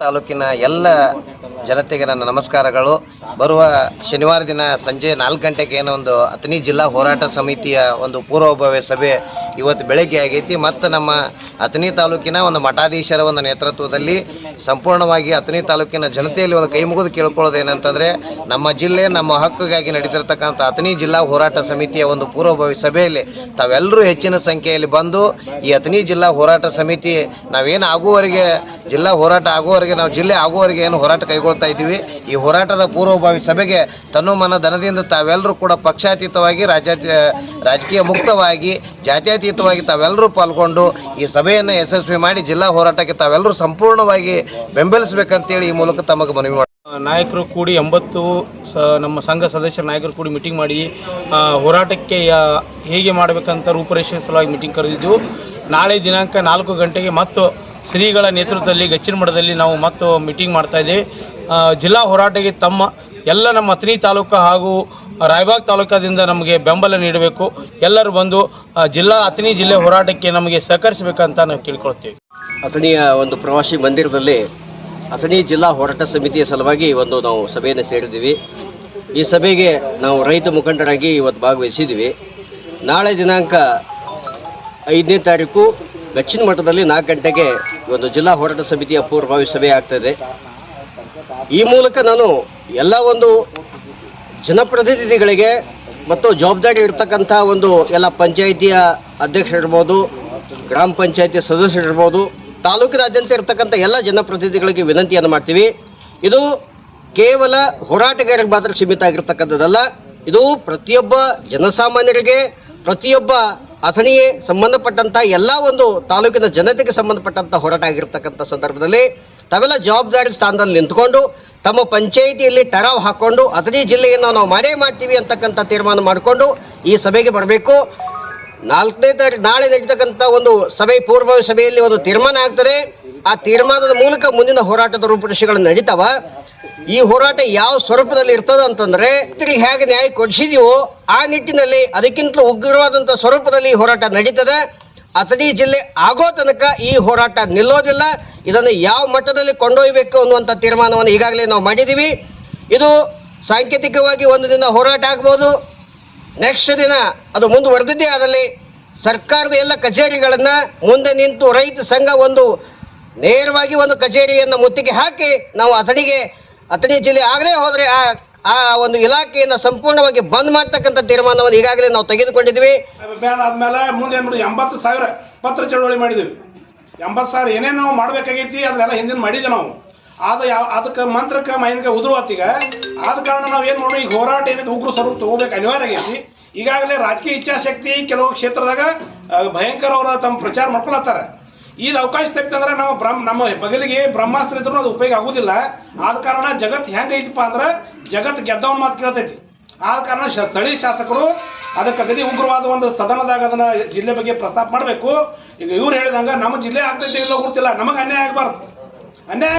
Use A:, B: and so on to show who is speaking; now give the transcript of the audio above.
A: ತಾಲೂಕಿನ ಎಲ್ಲ ಜನತೆಗೆ ನನ್ನ ನಮಸ್ಕಾರಗಳು. ಬರುವ ಶನಿವಾರ ದಿನ ಸಂಜೆ ನಾಲ್ಕು ಗಂಟೆಗೆ ಏನೋ ಒಂದು ಅಥಣಿ ಜಿಲ್ಲಾ ಹೋರಾಟ ಸಮಿತಿಯ ಒಂದು ಪೂರ್ವಭಾವಿ ಸಭೆ ಇವತ್ತು ಬೆಳಗ್ಗೆ ಆಗೈತಿ. ಮತ್ತು ನಮ್ಮ ಅಥಣಿ ತಾಲೂಕಿನ ಒಂದು ಮಠಾಧೀಶರ ಒಂದು ನೇತೃತ್ವದಲ್ಲಿ ಸಂಪೂರ್ಣವಾಗಿ ಅಥಣಿ ತಾಲೂಕಿನ ಜನತೆಯಲ್ಲಿ ಒಂದು ಕೈ ಮುಗಿದು ಕೇಳ್ಕೊಳ್ಳೋದು ಏನಂತಂದರೆ, ನಮ್ಮ ಜಿಲ್ಲೆ, ನಮ್ಮ ಹಕ್ಕಿಗಾಗಿ ನಡೀತಿರ್ತಕ್ಕಂಥ ಅಥಣಿ ಜಿಲ್ಲಾ ಹೋರಾಟ ಸಮಿತಿಯ ಒಂದು ಪೂರ್ವಭಾವಿ ಸಭೆಯಲ್ಲಿ ತಾವೆಲ್ಲರೂ ಹೆಚ್ಚಿನ ಸಂಖ್ಯೆಯಲ್ಲಿ ಬಂದು ಈ ಅಥಣಿ ಜಿಲ್ಲಾ ಹೋರಾಟ ಸಮಿತಿ, ನಾವೇನು ಆಗುವವರೆಗೆ ಜಿಲ್ಲಾ ಹೋರಾಟ ಆಗುವವರೆಗೆ, ನಾವು ಜಿಲ್ಲೆ ಆಗುವವರೆಗೆ ಏನು ಹೋರಾಟ ಕೈಗೊಳ್ತಾ ಇದ್ದೀವಿ. ಈ ಹೋರಾಟದ ಪೂರ್ವಭಾವಿ ಸಭೆಗೆ ತನು ಮನ ಧನದಿಂದ ತಾವೆಲ್ಲರೂ ಕೂಡ ಪಕ್ಷಾತೀತವಾಗಿ ರಾಜ್ಯ ರಾಜಕೀಯ ಮುಕ್ತವಾಗಿ ಜಾತ್ಯತೀತವಾಗಿ ತಾವೆಲ್ಲರೂ ಪಾಲ್ಗೊಂಡು ಈ ಸಭೆಯನ್ನು ಯಶಸ್ವಿ ಮಾಡಿ ಜಿಲ್ಲಾ ಹೋರಾಟಕ್ಕೆ ತಾವೆಲ್ಲರೂ ಸಂಪೂರ್ಣವಾಗಿ ಬೆಂಬಲಿಸಬೇಕಂತೇಳಿ ಈ ಮೂಲಕ ತಮಗೆ ಮನವಿ ಮಾಡಿ
B: ನಾಯಕರು ಕೂಡಿ ಎಂಬತ್ತು ಸ ನಮ್ಮ ಸಂಘ ಸದಸ್ಯರ ನಾಯಕರು ಕೂಡಿ ಮೀಟಿಂಗ್ ಮಾಡಿ ಹೋರಾಟಕ್ಕೆ ಹೇಗೆ ಮಾಡಬೇಕಂತ ರೂಪರೇಷೆ ಸಲುವಾಗಿ ಮೀಟಿಂಗ್ ಕರೆದಿದ್ದು. ನಾಳೆ ದಿನಾಂಕ ನಾಲ್ಕು ಗಂಟೆಗೆ ಮತ್ತು ಶ್ರೀಗಳ ನೇತೃತ್ವದಲ್ಲಿ ಗಚ್ಚಿನ ಮಠದಲ್ಲಿ ನಾವು ಮತ್ತು ಮೀಟಿಂಗ್ ಮಾಡ್ತಾ ಇದ್ದೇವೆ. ಜಿಲ್ಲಾ ಹೋರಾಟಕ್ಕೆ ತಮ್ಮ ಎಲ್ಲ ನಮ್ಮ ಅಥಣಿ ತಾಲೂಕು ಹಾಗೂ ರಾಯಬಾಗ್ ತಾಲೂಕಾದಿಂದ ನಮಗೆ ಬೆಂಬಲ ನೀಡಬೇಕು. ಎಲ್ಲರೂ ಬಂದು ಜಿಲ್ಲಾ ಅಥಣಿ ಜಿಲ್ಲೆ ಹೋರಾಟಕ್ಕೆ ನಮಗೆ ಸಹಕರಿಸಬೇಕಂತ ನಾವು ಕೇಳ್ಕೊಳ್ತೀವಿ
C: ಅಥಣಿಯ ಒಂದು ಪ್ರವಾಸಿ ಮಂದಿರದಲ್ಲಿ ಅಥಣಿ ಜಿಲ್ಲಾ ಹೋರಾಟ ಸಮಿತಿಯ ಸಲುವಾಗಿ ಒಂದು ನಾವು ಸಭೆಯನ್ನು ಸೇರಿದ್ದೀವಿ. ಈ ಸಭೆಗೆ ನಾವು ರೈತ ಮುಖಂಡರಾಗಿ ಇವತ್ತು ಭಾಗವಹಿಸಿದ್ದೀವಿ. ನಾಳೆ ದಿನಾಂಕ ಐದನೇ ತಾರೀಕು ದಕ್ಷಿಣ ಮಠದಲ್ಲಿ ನಾಲ್ಕು ಗಂಟೆಗೆ ಒಂದು ಜಿಲ್ಲಾ ಹೋರಾಟ ಸಮಿತಿಯ ಪೂರ್ವಭಾವಿ ಸಭೆ ಆಗ್ತದೆ. ಈ ಮೂಲಕ ನಾನು ಎಲ್ಲ ಒಂದು ಜನಪ್ರತಿನಿಧಿಗಳಿಗೆ ಮತ್ತು ಜವಾಬ್ದಾರಿ ಇರ್ತಕ್ಕಂಥ ಒಂದು ಎಲ್ಲ ಪಂಚಾಯಿತಿಯ ಅಧ್ಯಕ್ಷರಿರ್ಬೋದು ಗ್ರಾಮ ಪಂಚಾಯಿತಿ ಸದಸ್ಯರಿರ್ಬೋದು ತಾಲೂಕಿನಾದ್ಯಂತ ಇರ್ತಕ್ಕಂಥ ಎಲ್ಲ ಜನಪ್ರತಿನಿಧಿಗಳಿಗೆ ವಿನಂತಿಯನ್ನು ಮಾಡ್ತೀವಿ. ಇದು ಕೇವಲ ಹೋರಾಟಗಾರರಿಗೆ ಮಾತ್ರ ಸೀಮಿತ ಆಗಿರ್ತಕ್ಕಂಥದ್ದಲ್ಲ, ಇದು ಪ್ರತಿಯೊಬ್ಬ ಜನಸಾಮಾನ್ಯರಿಗೆ, ಪ್ರತಿಯೊಬ್ಬ ಅಥಣಿಗೆ ಸಂಬಂಧಪಟ್ಟಂಥ ಎಲ್ಲ ಒಂದು ತಾಲೂಕಿನ ಜನತೆಗೆ ಸಂಬಂಧಪಟ್ಟಂಥ ಹೋರಾಟ ಆಗಿರ್ತಕ್ಕಂಥ ಸಂದರ್ಭದಲ್ಲಿ ತಾವೆಲ್ಲ ಜವಾಬ್ದಾರಿ ಸ್ಥಾನದಲ್ಲಿ ನಿಂತ್ಕೊಂಡು ತಮ್ಮ ಪಂಚಾಯಿತಿಯಲ್ಲಿ ಟರಾವ್ ಹಾಕೊಂಡು ಅಥಣಿ ಜಿಲ್ಲೆಯನ್ನು ನಾವು ಮಾಡೇ ಮಾಡ್ತೀವಿ ಅಂತಕ್ಕಂಥ ತೀರ್ಮಾನ ಮಾಡಿಕೊಂಡು ಈ ಸಭೆಗೆ ಬರಬೇಕು. ನಾಲ್ಕನೇ ತಾರೀಕು ನಾಳೆ ನಡೀತಕ್ಕಂಥ ಒಂದು ಸಭೆ, ಪೂರ್ವ ಸಭೆಯಲ್ಲಿ ಒಂದು ತೀರ್ಮಾನ ಆಗ್ತದೆ. ಆ ತೀರ್ಮಾನದ ಮೂಲಕ ಮುಂದಿನ ಹೋರಾಟದ ರೂಪುರೇಷೆಗಳು ನಡೀತಾವ. ಈ ಹೋರಾಟ ಯಾವ ಸ್ವರೂಪದಲ್ಲಿ ಇರ್ತದ ಅಂತಂದ್ರೆ ಹೇಗೆ ನ್ಯಾಯ ಕೊಡಿಸಿದೀವೋ ಆ ನಿಟ್ಟಿನಲ್ಲಿ ಅದಕ್ಕಿಂತಲೂ ಉಗ್ರವಾದಂಥ ಸ್ವರೂಪದಲ್ಲಿ ಈ ಹೋರಾಟ ನಡೀತದೆ. ಅಥಣಿ ಜಿಲ್ಲೆ ಆಗೋ ತನಕ ಈ ಹೋರಾಟ ನಿಲ್ಲೋದಿಲ್ಲ. ಇದನ್ನು ಯಾವ ಮಟ್ಟದಲ್ಲಿ ಕೊಂಡೊಯ್ಯಬೇಕು ಅನ್ನುವಂಥ ತೀರ್ಮಾನವನ್ನು ಈಗಾಗಲೇ ನಾವು ಮಾಡಿದ್ದೀವಿ. ಇದು ಸಾಂಕೇತಿಕವಾಗಿ ಒಂದು ದಿನ ಹೋರಾಟ ಆಗ್ಬೋದು. ನೆಕ್ಸ್ಟ್ ದಿನ ಅದು ಮುಂದುವರೆದಿದ್ದೇ ಆದಲ್ಲಿ ಸರ್ಕಾರದ ಎಲ್ಲ ಕಚೇರಿಗಳನ್ನು ಮುಂದೆ ನಿಂತು ರೈತ ಸಂಘ ಒಂದು ನೇರವಾಗಿ ಒಂದು ಕಚೇರಿಯನ್ನು ಮುತ್ತಿಗೆ ಹಾಕಿ ನಾವು ಅಥಣಿಗೆ, ಅಥಣಿ ಜಿಲ್ಲೆ ಆಗಲೇ ಹೋದರೆ ಆ ಆ ಒಂದು ಇಲಾಖೆಯನ್ನು ಸಂಪೂರ್ಣವಾಗಿ ಬಂದ್ ಮಾಡ್ತಕ್ಕಂಥ ತೀರ್ಮಾನವನ್ನು ಈಗಾಗಲೇ ನಾವು ತೆಗೆದುಕೊಂಡಿದ್ವಿ
D: ಆದ್ಮೇಲೆ ಮುಂದೆ ಎಂಬತ್ತು ಸಾವಿರ ಪತ್ರ ಚಳವಳಿ ಮಾಡಿದ್ವಿ ಎಂಬತ್ತು ಸಾವಿರ ಏನೇನು ನಾವು ಮಾಡ್ಬೇಕಾಗೈತಿ, ಅದನ್ನೆಲ್ಲ ಹಿಂದಿನ ಮಾಡಿದ್ವಿ ನಾವು. ಆದ ಯಾವ, ಅದಕ್ಕೆ ಮಂತ್ರಕ್ಕೆ ಮೈನ್ಗೆ ಉದುರುವತ್ತೀಗ ಆದ ಕಾರಣ ನಾವು ಏನು ಮಾಡೋಣ ಈಗ ಹೋರಾಟ ಏನಿದೆ, ಉಗ್ರ ಸ್ವರೂಪ ತಗೋಬೇಕು ಅನಿವಾರ್ಯ ಆಗೈತಿ. ಈಗಾಗಲೇ ರಾಜಕೀಯ ಇಚ್ಛಾಶಕ್ತಿ ಕೆಲವು ಕ್ಷೇತ್ರದಾಗ ಭಯಂಕರ ಅವರ ತಮ್ಮ ಪ್ರಚಾರ ಮಾಡ್ಕೊಳತ್ತಾರ. ಇದು ಅವಕಾಶ ತೆಗ್ತಂದ್ರೆ ನಮ್ಮ ಬ್ರಹ್ಮ, ನಮ್ಮ ಬಗಲಿಗೆ ಬ್ರಹ್ಮಾಸ್ತ್ರ ಇದ್ರೂ ಅದು ಉಪಯೋಗ ಆಗುದಿಲ್ಲ. ಆದ ಕಾರಣ ಜಗತ್ ಹೆಂಗೈತಪ್ಪ ಅಂದ್ರೆ, ಜಗತ್ ಗೆದ್ದವನ್ ಮಾತು ಕೇಳ್ತೈತಿ. ಆದ ಕಾರಣ ಸ್ಥಳೀಯ ಶಾಸಕರು ಅದಕ್ಕೆ ಅಗದಿ ಉಗ್ರವಾದ ಒಂದು ಸದನದಾಗ ಅದನ್ನ ಜಿಲ್ಲೆ ಬಗ್ಗೆ ಪ್ರಸ್ತಾಪ ಮಾಡಬೇಕು. ಈಗ ಇವ್ರು ಹೇಳಿದಂಗ ನಮ್ಮ ಜಿಲ್ಲೆ ಆಗ್ತೈತಿ ಇಲ್ಲೋ ಗೊತ್ತಿಲ್ಲ ನಮಗೆ ಅನ್ಯಾಯ ಆಗಬಾರ್ದು. ಅನ್ಯಾಯ